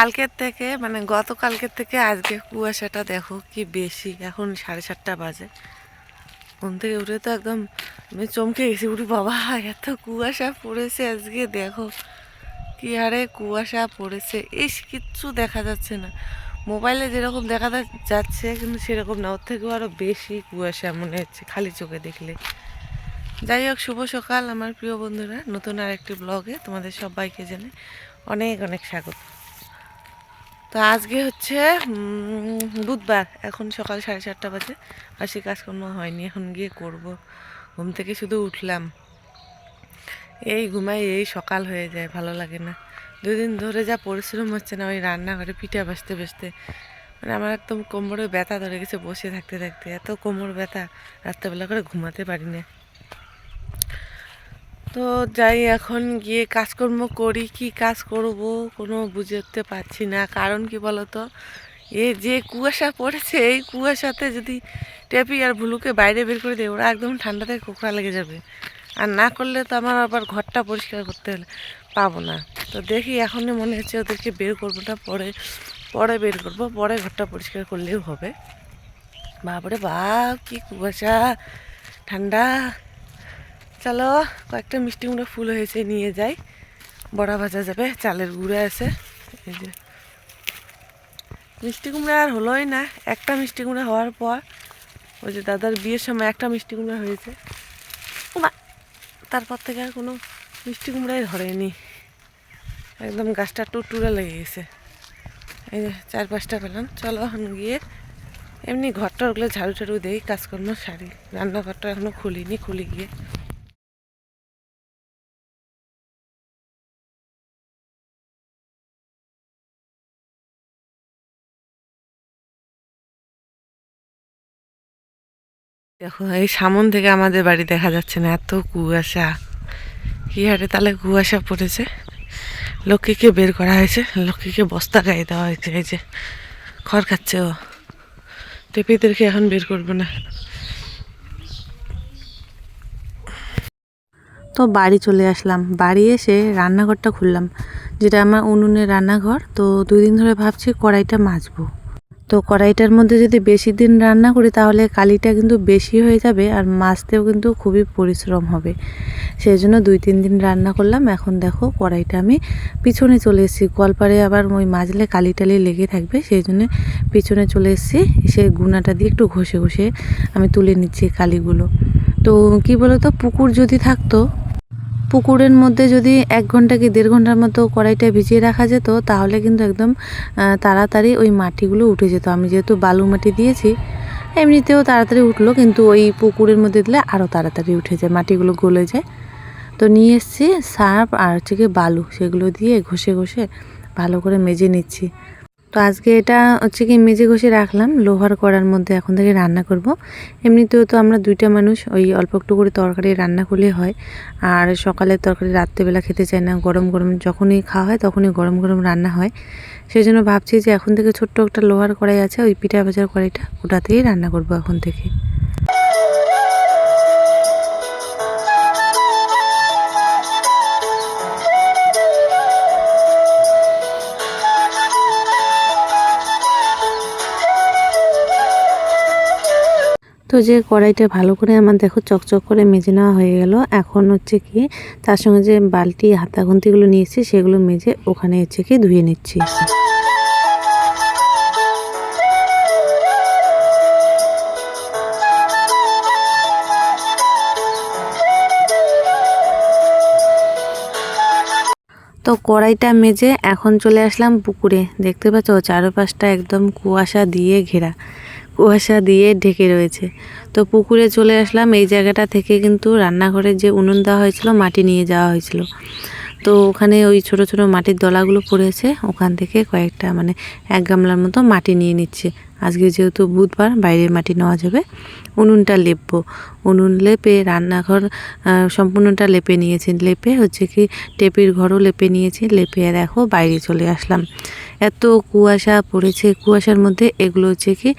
কালকের থেকে মানে গতকালকের থেকে আজকে কুয়াশাটা দেখো কি বেশি। এখন সাড়ে সাতটা বাজে। ঘুম থেকে উঠে তো একদম আমি চমকে গেছি। উঠি বাবা, এত কুয়াশা পড়েছে আজকে, দেখো। কি হারে কুয়াশা পড়েছে। ইস, কিচ্ছু দেখা যাচ্ছে না। মোবাইলে যেরকম দেখা যাচ্ছে, কিন্তু সেরকম না। ওর থেকেও আরও বেশি কুয়াশা মনে হচ্ছে খালি চোখে দেখলে। যাই হোক, শুভ সকাল আমার প্রিয় বন্ধুরা। নতুন আরেকটি ব্লগে তোমাদের সবাইকে জানে অনেক অনেক স্বাগত। তো আজকে হচ্ছে বুধবার, এখন সকাল সাড়ে চারটা বাজে বেশি কাজকর্ম হয়নি, এখন গিয়ে করব। ঘুম থেকে শুধু উঠলাম। এই ঘুমাই, এই সকাল হয়ে যায়, ভালো লাগে না। দুদিন ধরে যা পরিশ্রম হচ্ছে না, ওই রান্নাঘরে পিঠা বাসতে বাসতে মানে আমার একদম কোমরে ব্যথা ধরে গেছে, বসে থাকতে থাকতে, এত কোমর ব্যথা, রাত্রেবেলা করে ঘুমাতে পারি না। তো যাই, এখন গিয়ে কাজকর্ম করি। কি কাজ করব কোনো বুঝে উঠতে পারছি না। কারণ কি বলতো, এ যে কুয়াশা পড়েছে, এই কুয়াশাতে যদি টেপি আর ভুলুকে বাইরে বের করে দেয় ওরা একদম ঠান্ডাতে কোকড়া লেগে যাবে। আর না করলে তো আমার আবার ঘরটা পরিষ্কার করতে হলে পাবো না। তো দেখি, এখনই মনে হচ্ছে ওদেরকে বের করব না পরে পরে বের করব, পরে ঘরটা পরিষ্কার করলেও হবে। বাপরে বাপ, কি কুয়াশা, ঠান্ডা। চলো কয়েকটা মিষ্টি কুমড়ো ফুল হয়েছে নিয়ে যাই। বড়া ভাজা যাবে চালের গুঁড়ো আছে। এই যে। মিষ্টি কুমড়া আর হলোই না একটা মিষ্টি কুমড়া হওয়ার পর ওই যে দাদার বিয়ের সময় একটা মিষ্টি কুমড়া হয়েছে। ওমা, তারপর থেকে আর কোনো মিষ্টি কুমড়াই ধরেনি। একদম গাছটা টুটুরা লেগে গেছে। এই যে চার পাঁচটা পেলাম। চলো এখন গিয়ে এমনি ঘরটা ওগুলো ঝাড়ু ঝাড়ু দেই কাজকর্ম সারি। রান্নাঘরটা এখনও খুলিনি খুলি গিয়ে দেখো, এই সামন থেকে আমাদের বাড়ি দেখা যাচ্ছে না, এত কুয়াশা। কি হারে তাহলে কুয়াশা পড়েছে। লক্ষ্মীকে বের করা হয়েছে, লক্ষ্মীকে বস্তা গায়ে দেওয়া হয়েছে, এই যে, খড় খাচ্ছে ও। টেপিদেরকে এখন বের করব না। তো বাড়ি চলে আসলাম। বাড়ি এসে রান্নাঘরটা খুললাম, যেটা আমার উনুনের রান্নাঘর। তো দুই দিন ধরে ভাবছি কড়াইটা মাজবো। তো কড়াইটার মধ্যে যদি বেশি দিন রান্না করি, তাহলে কালিটা কিন্তু বেশি হয়ে যাবে আর মাছতেও কিন্তু খুবই পরিশ্রম হবে। সেই জন্য দুই তিন দিন রান্না করলাম। এখন দেখো কড়াইটা আমি পিছনে চলে এসেছি। কলপারে আবার ওই মাজলে কালি টালি লেগে থাকবে সেই জন্য পিছনে চলে এসেছি। সে গুনাটা দিয়ে একটু ঘষে ঘষে আমি তুলে নিচ্ছি কালিগুলো। তো কি বলতো? পুকুর যদি থাকতো পুকুরের মধ্যে যদি এক ঘণ্টা কি দেড় ঘণ্টার মতো কড়াইটা ভিজিয়ে রাখা যেত, তাহলে কিন্তু একদম তাড়াতাড়ি ওই মাটিগুলো উঠে যেত। আমি যেহেতু বালু মাটি দিয়েছি, এমনিতেও তাড়াতাড়ি উঠল, কিন্তু ওই পুকুরের মধ্যে দিলে আরও তাড়াতাড়ি উঠে যায়, মাটিগুলো গলে যায়। তো নিয়ে এসেছি সার্ফ আর হচ্ছে বালু, সেগুলো দিয়ে ঘষে ঘষে ভালো করে মেজে নিচ্ছি। তো আজকে এটা হচ্ছে কি মেজে ঘষে রাখলাম, লোহার করার মধ্যে এখন থেকে রান্না করব। এমনিতেও তো আমরা দুইটা মানুষ, ওই অল্প একটু করে তরকারি রান্না করলে হয়। আর সকালে তরকারি রাত্রেবেলা খেতে চায় না, গরম গরম যখনই খাওয়া হয় তখনই গরম গরম রান্না হয়। সেই জন্য ভাবছি যে এখন থেকে ছোট্ট একটা লোহার কড়াই আছে, ওই পিঠা ভাজার কড়াইটা ওটাতেই রান্না করব এখন থেকে। তো যে কড়াইটা ভালো করে আমার দেখো চকচক করে মেজে নেওয়া হয়ে গেল। এখন হচ্ছে কি, তার সঙ্গে যে বালতি হাতা খুন্তিগুলো নিয়েছি, সেগুলো মেজে ওখানে হচ্ছে কি ধুয়ে নিচ্ছি। তো কড়াইটা মেজে এখন চলে আসলাম পুকুরে। দেখতে পাচ্ছ, চারপাশটা একদম কুয়াশা দিয়ে ঘেরা। কুয়াশা দিয়ে ঢেকে রয়েছে। তো পুকুরে চলে আসলাম। এই জায়গাটা থেকে কিন্তু রান্নাঘরের যে উনুন দেওয়া হয়েছিল, মাটি নিয়ে যাওয়া হয়েছিল। তো ওখানে ওই ছোট ছোট মাটির দলাগুলো পড়েছে। ওখান থেকে কয়েকটা মানে এক গামলার মতো মাটি নিয়ে নিচ্ছে। আজকে যেহেতু বুধবার, বাইরের মাটি নেওয়া যাবে। উনুনটা লেপবো। উনুন লেপে রান্নাঘর সম্পূর্ণটা লেপে নিয়েছি। লেপে হচ্ছে কি টেপির ঘরও লেপে নিয়েছি। লেপে দেখো বাইরে চলে আসলাম। এত কুয়াশা পড়েছে। কুয়াশার মধ্যে এগুলো হচ্ছে কি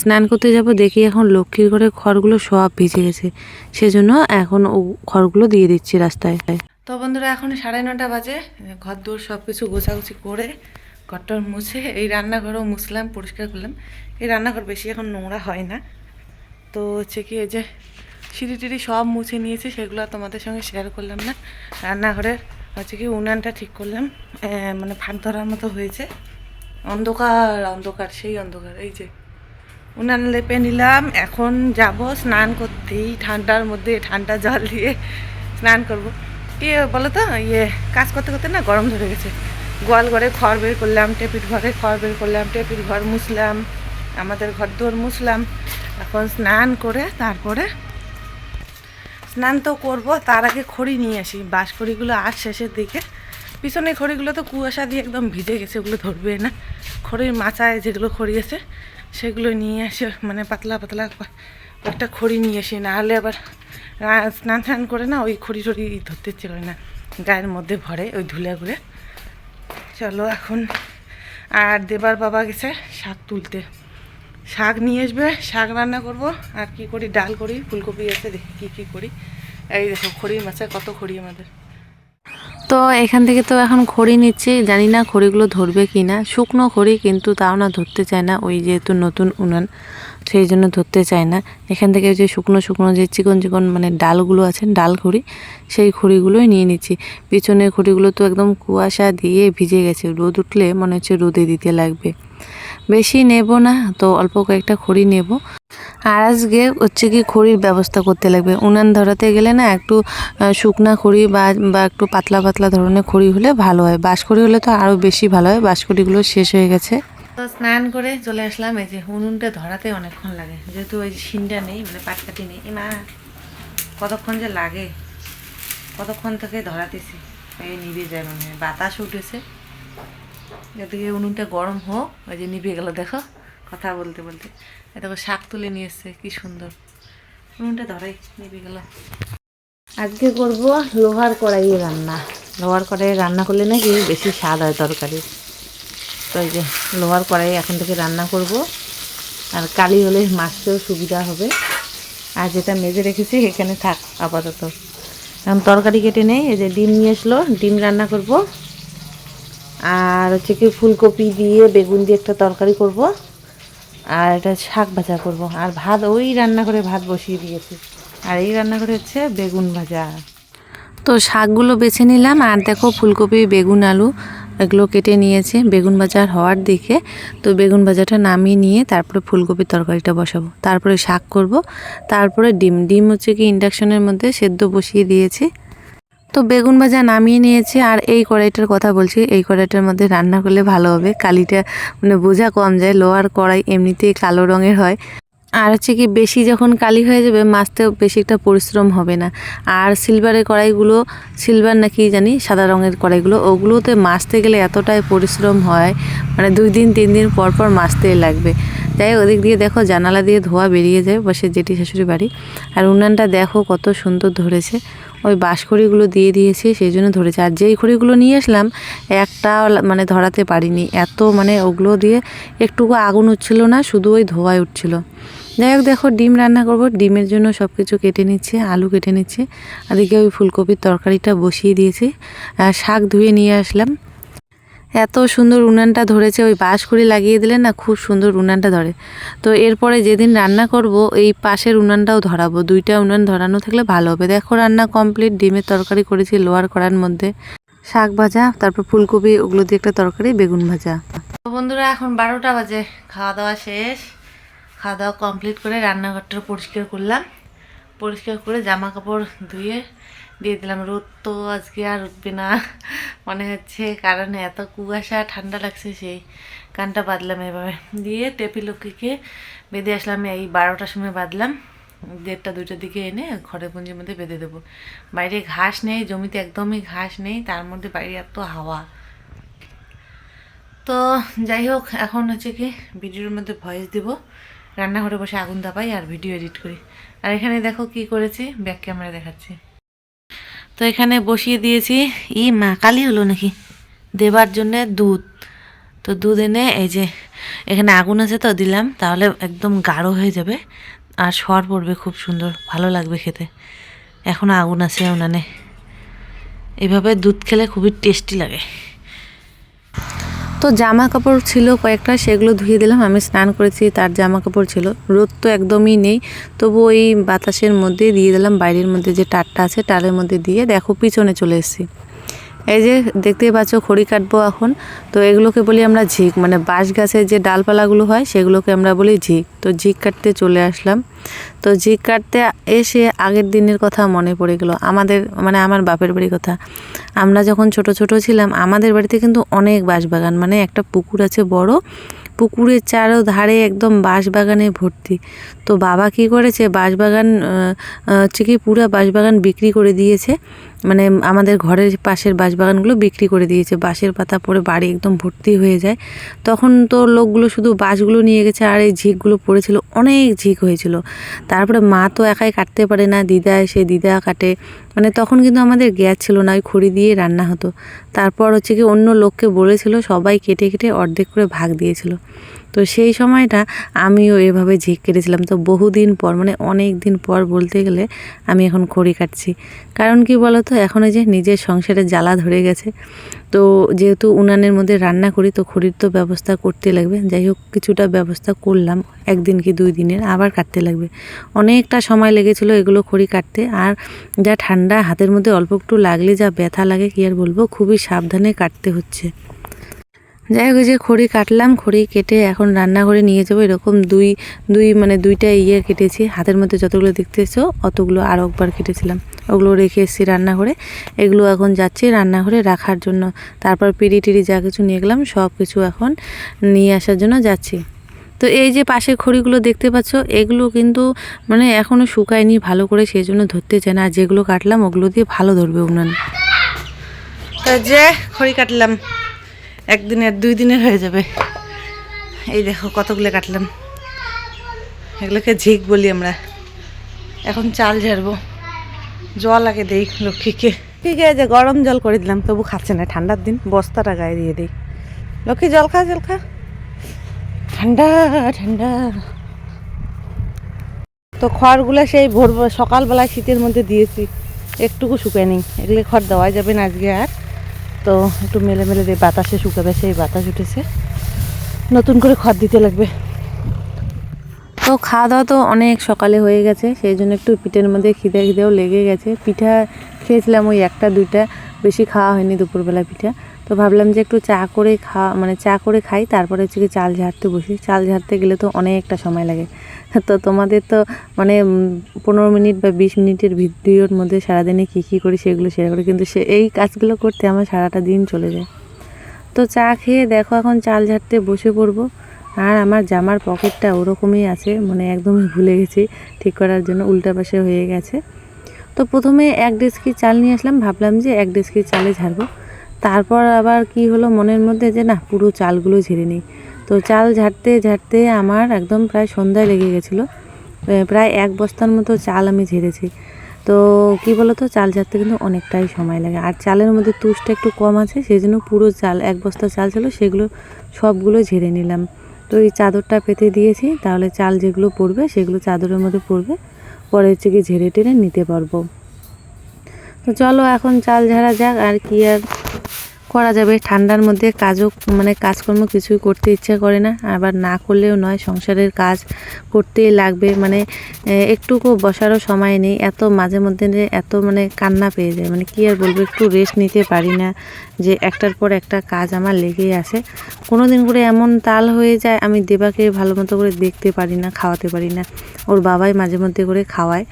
স্নান করতে যাব দেখি এখন লক্ষ্মীর ঘরে খড়গুলো সব ভিজে গেছে। সেজন্য এখন ও খড়গুলো দিয়ে দিচ্ছি রাস্তায়। তো বন্ধুরা, এখন সাড়ে নটা বাজে। ঘর দূর সব কিছু গোছাগুছি করে ঘরটার মুছে এই রান্নাঘরও মুছলাম, পরিষ্কার করলাম। এই রান্নাঘর বেশি এখন নোংরা হয় না। তো হচ্ছে কি, এই যে সিঁড়ি টিড়ি সব মুছে নিয়েছি, সেগুলো তোমাদের সঙ্গে শেয়ার করলাম না। রান্নাঘরের হচ্ছে কি উনানটা ঠিক করলাম মানে ফাঁক ধরার মতো হয়েছে। অন্ধকার অন্ধকার, সেই অন্ধকার, এই যে। উনান লেপে নিলাম, এখন যাব স্নান করতেই ঠান্ডার মধ্যে ঠান্ডা জল দিয়ে স্নান করব। কি বলো তো ইয়ে কাজ করতে করতে না গরম ধরে গেছে। গোয়াল ঘরে খড় বের করলাম টেপির ঘরে খড় বের করলাম টেপির ঘর মুছলাম, আমাদের ঘর দোর মুছলাম। এখন স্নান করে তারপরে স্নান তো করব, তার আগে খড়ি নিয়ে আসি। বাঁশ খড়িগুলো আর শেষের দিকে। পিছনে খড়িগুলো তো কুয়াশা দিয়ে একদম ভিজে গেছে, ওগুলো ধরবে না। খড়ির মাচায় যেগুলো খড়ি আছে, সেগুলো নিয়ে আসে মানে পাতলা পাতলা একটা খড়ি নিয়ে আসি নাহলে আবার স্নান স্নান করে না ওই খড়ি টড়ি ধরতে ছিল না। গায়ের মধ্যে ভরে ওই ধুলে ঘুরে চলো এখন আর দেবার বাবা গেছে শাক তুলতে। শাক নিয়ে আসবে, শাক রান্না করব। আর কি করি? ডাল করি, ফুলকপি আছে, দেখি কী কী করি। এই দেখো খড়ি মাছে কত খড়ি আমাদের। তো এখান থেকে তো এখন খড়ি নিচ্ছি। জানি না খড়িগুলো ধরবে কি না শুকনো খড়ি কিন্তু তাও না ধরতে চায় না। ওই যেহেতু নতুন উনান, সেই জন্য ধরতে চায় না। এখান থেকে যে শুকনো শুকনো যে চিকন চিকন মানে ডালগুলো আছে, ডাল খড়ি, সেই খড়িগুলোই নিয়ে নিচ্ছি। পিছনের খড়িগুলো তো একদম কুয়াশা দিয়ে ভিজে গেছে। রোদ উঠলে মনে হচ্ছে রোদে দিতে লাগবে। বেশি নেব না, তো অল্প কয়েকটা খড়ি নেব। আর আজকে হচ্ছে কি খড়ির ব্যবস্থা করতে লাগবে। উনান ধরাতে গেলে না একটু শুকনা খড়ি বা বা একটু পাতলা পাতলা ধরনের খড়ি হলে ভালো হয়। বাঁশখড়ি হলে তো আরও বেশি ভালো হয়। বাঁশখড়িগুলো শেষ হয়ে গেছে। তো স্নান করে চলে আসলাম। এই যে উনুনটা ধরাতে অনেকক্ষণ লাগে। যেহেতু ওই শিনটা নেই মানে পাটকাটি নেই। মা, কতক্ষণ যে লাগে? কতক্ষণ থেকে ধরাতেছি? এই নিভে যায় মনে বাতাস উঠেছে। এদিকে উনুনটা গরম হোক, ওই যে নিভে গেল, দেখো, কথা বলতে বলতে। দেখো, শাক তুলে নিয়ে এসছে, কি সুন্দর। উনুনটা ধরাই নিভে গেল। আজকে করব লোহার কড়াইয়ে রান্না। লোহার কড়াইয়ে রান্না করলে নাকি বেশি স্বাদ হয় তরকারি। তো যে লোহার কড়াইয়ে এখন থেকে রান্না করব। আর কালি হলে মাছতেও সুবিধা হবে। আর যেটা মেজে রেখেছি, এখানে থাক, আপাতত। এখন তরকারি কেটে নেই, এই যে ডিম নিয়ে আসলো ডিম রান্না করব। আর হচ্ছে কি ফুলকপি দিয়ে বেগুন দিয়ে একটা তরকারি করব। আর এটা শাক ভাজা করব। আর ভাত, ওই রান্না করে ভাত বসিয়ে দিয়েছি। আর এই রান্না করে হচ্ছে বেগুন ভাজা। তো শাকগুলো বেছে নিলাম, আর দেখো ফুলকপি, বেগুন, আলু এগুলো কেটে নিয়েছে বেগুন ভাজা হওয়ার দিকে। তো বেগুন ভাজাটা নামিয়ে নিয়ে তারপরে ফুলকপির তরকারিটা বসাবো। তারপরে শাক করব। তারপরে ডিম ডিম হচ্ছে কি ইন্ডাকশনের মধ্যে সেদ্ধ বসিয়ে দিয়েছি। তো বেগুন ভাজা নামিয়ে নিয়েছি আর এই কড়াইটার কথা বলছি। এই কড়াইটার মধ্যে রান্না করলে ভালো হবে। কালিটা মানে বোঝা কম যায় লোহার কড়াই এমনিতেই কালো রঙের হয়। আর হচ্ছে কি বেশি যখন কালি হয়ে যাবে, মাছতেও বেশি একটা পরিশ্রম হবে না। আর সিলভারের কড়াইগুলো, সিলভার নাকি জানি, সাদা রঙের কড়াইগুলো, ওগুলোতে মাছতে গেলে এতটাই পরিশ্রম হয় মানে দুই দিন, তিন দিন পর পর মাছতেই লাগবে। যাই ওদিক দিয়ে দেখো জানালা দিয়ে ধোয়া বেরিয়ে যায়, বসে জেঠি শাশুড়ি বাড়ি। আর উনানটা দেখো কত সুন্দর ধরেছে। ওই বাঁশখড়িগুলো দিয়ে দিয়েছে, সেই জন্য ধরেছে। আর যেই খড়িগুলো নিয়ে আসলাম, একটা মানে ধরাতে পারিনি। এত মানে ওগুলো দিয়ে একটুকু আগুন উঠছিল না, শুধু ওই ধোয়ায় উঠছিল। যাই হোক, দেখো, ডিম রান্না করব। ডিমের জন্য সব কিছু কেটে নিচ্ছে, আলু কেটে নিচ্ছে। আর দিকে ওই ফুলকপির তরকারিটা বসিয়ে দিয়েছি। শাক ধুয়ে নিয়ে আসলাম। এত সুন্দর উনানটা ধরেছে, ওই বাঁশ করে লাগিয়ে দিলে না খুব সুন্দর উনানটা ধরে। তো এরপরে যেদিন রান্না করব, এই পাশের উনানটাও ধরাবো। দুইটা উনান ধরানো থাকলে ভালো হবে। দেখো রান্না কমপ্লিট ডিমের তরকারি করেছি লোয়ার করার মধ্যে। শাক ভাজা, তারপর ফুলকপি, ওগুলো দিয়ে একটা তরকারি, বেগুন ভাজা। তো বন্ধুরা, এখন বারোটা বাজে। খাওয়া দাওয়া শেষ। খাওয়া দাওয়া কমপ্লিট করে রান্নাঘরটা পরিষ্কার করলাম। পরিষ্কার করে জামা কাপড় ধুয়ে দিয়ে দিলাম। রোদ তো আজকে আর উঠবে না। মনে হচ্ছে কারণ এত কুয়াশা, ঠান্ডা লাগছে সেই কানটা বাঁধলাম এভাবে। দিয়ে টেপিলকিকে বেঁধে আসলাম, এই বারোটার সময় বাঁধলাম দেড়টা, দুইটার দিকে এনে ঘরে পুঞ্জির মধ্যে বেঁধে দেবো। বাইরে ঘাস নেই, জমিতে একদমই ঘাস নেই, তার মধ্যে বাইরে এত হাওয়া। তো যাই হোক, এখন হচ্ছে কি ভিডিওর মধ্যে ভয়েস দিব। রান্নাঘরে বসে আগুন দাপাই আর ভিডিও এডিট করি। আর এখানে দেখো কি করেছি ব্যাক ক্যামেরা দেখাচ্ছি। তো এখানে বসিয়ে দিয়েছি। ই মা, কালি হলো নাকি? দেবার জন্য দুধ। তো দুধ এনে এই যে, এখানে আগুন আছে তো দিলাম, তাহলে একদম গাঢ় হয়ে যাবে। আর সর পড়বে খুব সুন্দর, ভালো লাগবে খেতে। এখনও আগুন আছে উনানে। এভাবে দুধ খেলে খুবই টেস্টি লাগে। তো জামা কাপড় ছিল কয়েকটা, সেগুলো ধুয়ে দিলাম, আমি স্নান করেছি, তার জামা কাপড় ছিল। রোদ তো একদমই নেই তবু ওই বাতাসের মধ্যে দিয়ে দিলাম, বাইরের মধ্যে যে টারটা আছে টারের মধ্যে দিয়ে দেখো পিছনে চলে এসেছি। এই যে দেখতেই পাচ্ছ খড়ি কাটবো এখন। তো এগুলোকে বলি আমরা ঝিক মানে বাঁশ গাছের যে ডালপালাগুলো হয়, সেগুলোকে আমরা বলি ঝিক। তো ঝিক কাটতে চলে আসলাম। তো ঝিক কাটতে এসে আগের দিনের কথা মনে পড়ে গেলো। আমাদের মানে আমার বাপের বাড়ির কথা। আমরা যখন ছোট ছোট ছিলাম, আমাদের বাড়িতে কিন্তু অনেক বাঁশবাগান মানে একটা পুকুর আছে বড়। পুকুরের চারো ধারে একদম বাঁশবাগানে ভর্তি। তো বাবা কি করেছে বাঁশবাগান হচ্ছে কি পুরো বাঁশবাগান বিক্রি করে দিয়েছে। মানে আমাদের ঘরের পাশের বাঁশবাগানগুলো বিক্রি করে দিয়েছে। বাঁশের পাতা পড়ে বাড়ি একদম ভর্তি হয়ে যায়। তখন তো লোকগুলো শুধু বাঁশগুলো নিয়ে গেছে আর এই ঝিকগুলো পড়েছিল, অনেক ঝিক হয়েছিল। তারপরে মা তো একাই কাটতে পারে না, দিদা এসে দিদা কাটে। মানে তখন কিন্তু আমাদের গ্যাস ছিল না, ওই খড়ি দিয়ে রান্না হতো। তারপর হচ্ছে কি অন্য লোককে বলেছিল, সবাই কেটে কেটে অর্ধেক করে ভাগ দিয়েছিল। তো সেই সময়টা আমিও এভাবে ঝিক কেটেছিলাম তো বহুদিন পর মানে অনেক দিন পর বলতে গেলে আমি এখন খড়ি কাটছি। কারণ কি বলতো, এখন যে নিজের সংসারে জ্বালা ধরে গেছে। তো যেহেতু উনানের মধ্যে রান্না করি, তো খড়ির তো ব্যবস্থা করতে লাগবে। যাই হোক, কিছুটা ব্যবস্থা করলাম, একদিন কি দুই দিনের, আবার কাটতে লাগবে। অনেকটা সময় লেগেছিল এগুলো খড়ি কাটতে, আর যা ঠান্ডা, হাতের মধ্যে অল্প একটু লাগলে যা ব্যথা লাগে, কি আর বলব, খুবই সাবধানে কাটতে হচ্ছে। যাই হোক যে খড়ি কাটলাম, খড়ি কেটে এখন রান্নাঘরে নিয়ে যাব। এরকম দুই দুই মানে দুইটা ইয়ে কেটেছি। হাতের মধ্যে যতগুলো দেখতেছো অতগুলো আরও একবার কেটেছিলাম। ওগুলো রেখে এসেছি রান্নাঘরে। এগুলো এখন যাচ্ছি রান্নাঘরে রাখার জন্য। তারপর পিড়ি টিড়ি যা কিছু নিয়ে গেলাম, সব কিছু এখন নিয়ে আসার জন্য যাচ্ছি। তো এই যে পাশের খড়িগুলো দেখতে পাচ্ছ, এগুলো কিন্তু মানে এখনও শুকায়নি ভালো করে, সেই জন্য ধরতে চায় না। আর যেগুলো কাটলাম, ওগুলো দিয়ে ভালো ধরবে উনান। যে খড়ি কাটলাম। একদিনের দুই দিনের হয়ে যাবে। এই দেখো কতগুলো কাটলাম। এগুলোকে ঝিক বলি আমরা। এখন চাল ঝাড়বো। জল আগে দেই লক্ষ্মীকে। ঠিক আছে গরম জল করে দিলাম, তবু খাচ্ছে না। ঠান্ডার দিন বস্তাটা গায়ে দিয়ে দিই। লক্ষ্মী, জল খা জল খা। ঠান্ডা ঠান্ডা। তো খড়গুলো সেই ভোর সকালবেলায় শীতের মধ্যে দিয়েছি। একটুকু শুকায়নি। এগুলো খড় দেওয়া যাবে না আজকে আর। তো একটু মেলে মেলে দিয়ে বাতাসে শুকাবে, সেই বাতাস উঠেছে। নতুন করে খড় দিতে লাগবে। তো খাওয়া দাওয়া তো অনেক সকালে হয়ে গেছে, সেই জন্য একটু পিঠের মধ্যে খিদে খিদেও লেগে গেছে। পিঠা খেয়েছিলাম ওই একটা, দুইটা। বেশি খাওয়া হয়নি দুপুরবেলা পিঠা। তো ভাবলাম যে একটু চা করে খাওয়া মানে চা করে খাই, তারপরে হচ্ছে কি চাল ঝাড়তে বসি। চাল ঝাড়তে গেলে তো অনেকটা সময় লাগে। তো তোমাদের তো মানে পনেরো মিনিট বা বিশ মিনিটের ভিডিওর মধ্যে সারাদিনে কী কী করি সেগুলো শেয়ার করি, কিন্তু সে, এই কাজগুলো করতে আমার সারাটা দিন চলে যায়। তো চা খেয়ে দেখো এখন চাল ঝাড়তে বসে পড়ব। আর আমার জামার পকেটটা ওরকমই আছে মানে একদমই ভুলে গেছি ঠিক করার জন্য, উল্টা পাশে হয়ে গেছে। তো প্রথমে এক ডেস্কি চাল নিয়ে আসলাম, ভাবলাম যে এক ডেস্কি চালে ঝাড়বো। তারপর আবার কি হলো মনের মধ্যে যে, না, পুরো চালগুলো ঝেড়ে নিই। তো চাল ঝাড়তে ঝাড়তে আমার একদম প্রায় সন্ধ্যায় লেগে গেছিল। প্রায় এক বস্তার মতো চাল আমি ঝেড়েছি। তো কি বলতো, চাল ঝাড়তে কিন্তু অনেকটাই সময় লাগে। আর চালের মধ্যে তুষটা একটু কম আছে সেই জন্য পুরো চাল, এক বস্তা চাল ছিল, সেগুলো সবগুলো ঝেড়ে নিলাম। তো এই চাদরটা পেতে দিয়েছি, তাহলে চাল যেগুলো পড়বে, সেগুলো চাদরের মধ্যে পড়বে। পরে হচ্ছে কি ঝেড়ে টেড়ে নিতে পারব। তো চলো এখন চাল ঝাড়া যাক, আর কি আর করা যাবে। ঠান্ডার মধ্যে কাজও মানে কাজকর্ম কিছুই করতে ইচ্ছা করে না। আবার না করলেও নয়, সংসারের কাজ করতেই লাগবে। মানে একটুকু বসারও সময় নেই। এত মাঝে মধ্যে এত মানে কান্না পেয়ে যায়। মানে কি আর বলব, একটু রেস্ট নিতে পারি না যে একটার পর একটা কাজ আমার লেগেই আসে কোনো দিন করে এমন তাল হয়ে যায়, আমি দেবাকে ভালো মতো করে দেখতে পারি না, খাওয়াতে পারি না। ওর বাবাই মাঝে মধ্যে করে খাওয়ায়।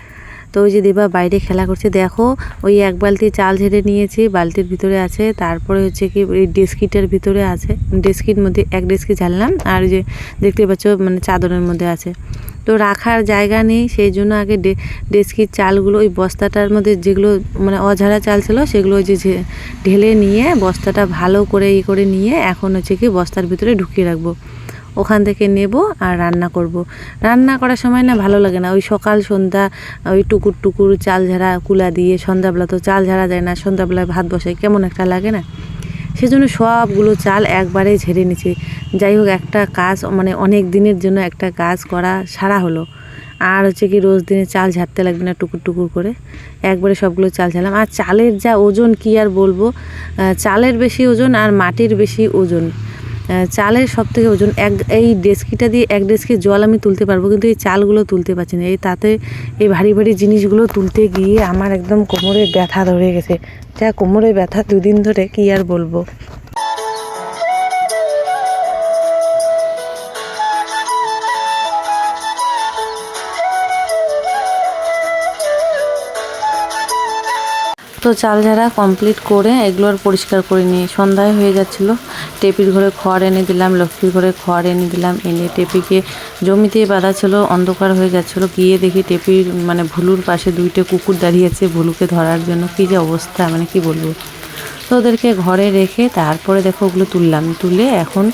তো ওই যে দেবা বাইরে খেলা করছে, দেখো ওই এক বালতি চাল ঝেড়ে নিয়েছি, বালতির ভিতরে আছে, তারপরে হচ্ছে কি ওই ডেস্কিটার ভিতরে আছে, ডেস্কির মধ্যে এক ডেস্কি ঝাড়লাম, আর যে দেখতে পাচ্ছ মানে চাদরের মধ্যে আছে। তো রাখার জায়গা নেই, সেই জন্য আগে ডেস্কির চালগুলো ওই বস্তাটার মধ্যে যেগুলো মানে অঝাড়া চাল ছিল, সেগুলো ওই যে ঢেলে নিয়ে বস্তাটা ভালো করে ই করে নিয়ে এখন হচ্ছে কি বস্তার ভিতরে ঢুকিয়ে রাখব। ওখান থেকে নেব আর রান্না করব। রান্না করার সময় না ভালো লাগে না। ওই সকাল সন্ধ্যা, ওই টুকুর টুকুর চাল ঝাড়া, কুলা দিয়ে সন্ধ্যাবেলা তো চাল ঝাড়া যায় না, সন্ধ্যাবেলায় ভাত বসাই, কেমন একটা লাগে না? সেজন্য সবগুলো চাল একবারে ঝেড়ে নিছি যাই হোক, একটা কাজ মানে অনেক দিনের জন্য একটা কাজ করা সারা হলো। আর হচ্ছে কি, রোজ দিনে চাল ঝাড়তে লাগবে না টুকুর টুকুর করে। একবারে সবগুলো চাল ঝাড়লাম। আর চালের যা ওজন কি আর বলব? চালের বেশি ওজন আর মাটির বেশি ওজন। চালের সব থেকে ওজন, এক, এই ডেস্কিটা দিয়ে এক ডেস্কি জল আমি তুলতে পারব, কিন্তু এই চালগুলো তুলতে পারছি না। এই তাতে এই ভারী ভারী জিনিসগুলো তুলতে গিয়ে আমার একদম কোমরে ব্যথা ধরে গেছে। যা কোমরে ব্যথা, দুদিন ধরে কি আর বলব? তো চাল ঝাড়া কমপ্লিট করে এগুলোর পরিষ্কার করে নিয়ে, সন্ধ্যায় হয়ে যাচ্ছিল। টেপির ঘরে খড় এনে দিলাম, লক্ষ্মীর ঘরে খড় এনে দিলাম, এনে টেপিকে জমিতে বাঁধা ছিল, অন্ধকার হয়ে যাচ্ছিল। গিয়ে দেখি টেপির মানে ভুলুর পাশে দুইটা কুকুর দাঁড়িয়ে আছে ভুলুকে ধরার জন্য। কী যে অবস্থা মানে কি বলব? তো ওদেরকে ঘরে রেখে তারপরে দেখো ওগুলো তুললাম। তুলে এখন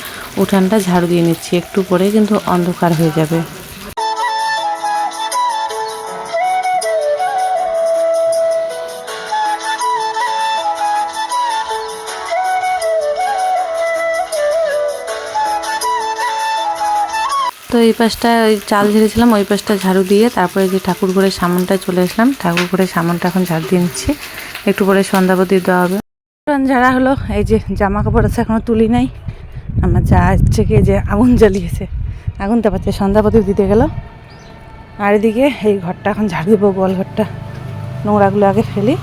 উঠানটা ঝাড়ু দিয়ে নিচ্ছি, একটু পরে কিন্তু অন্ধকার হয়ে যাবে। এই পাশটা ওই চাল ঝেড়েছিলাম, ওই পাশটা ঝাড়ু দিয়ে তারপরে যে ঠাকুর ঘরের সামনটায় চলে আসলাম। ঠাকুর ঘরের সামনটা এখন ঝাড়ু দিয়ে নিচ্ছি। একটু পরে সন্ধ্যাবতী দেওয়া হবে। ঝাড়া হলো, এই যে জামা কাপড় আছে এখনও তুলি নাই। আমার যা হচ্ছে কি যে আগুন জ্বালিয়েছে। আগুন তাপাচ্ছে, সন্ধ্যাবতী দিতে গেল। আর এদিকে এই ঘরটা এখন ঝাড়ু দেবো গোয়াল ঘরটা। নোংরাগুলো আগে ফেলি।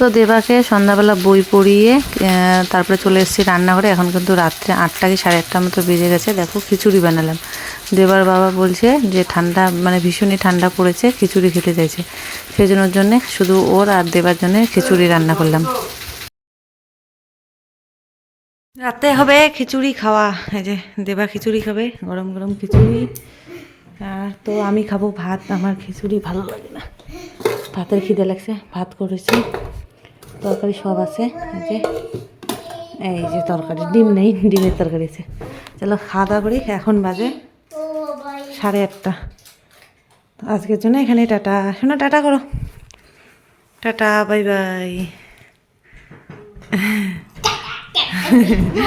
তো দেবাকে সন্ধ্যাবেলা বই পড়িয়ে তারপরে চলে এসেছি রান্নাঘরে। এখন কিন্তু রাত্রে আটটা কি সাড়ে আটটার মতো বেজে গেছে। দেখো, খিচুড়ি বানালাম। দেবার বাবা বলছে যে ঠান্ডা মানে ভীষণই ঠান্ডা পড়েছে, খিচুড়ি খেতে চাইছে। সেই জন্যর জন্যে শুধু ওর আর দেবার জন্য খিচুড়ি রান্না করলাম। রাতে হবে খিচুড়ি খাওয়া। এই যে দেবা খিচুড়ি খাবে, গরম গরম খিচুড়ি। আর তো আমি খাব ভাত। আমার খিচুড়ি ভালো লাগে না। ভাতের খিদে লাগছে, ভাত করেছি। তরকারি সব আছে, এই যে এই যে তরকারি, ডিম নেই, ডিমের তরকারি আছে। চলো খাওয়া দাওয়া করি, এখন বাজে সাড়ে আটটা। আজকের জন্য এখানে টাটা। শোনো, টাটা করো। Tata, bye bye.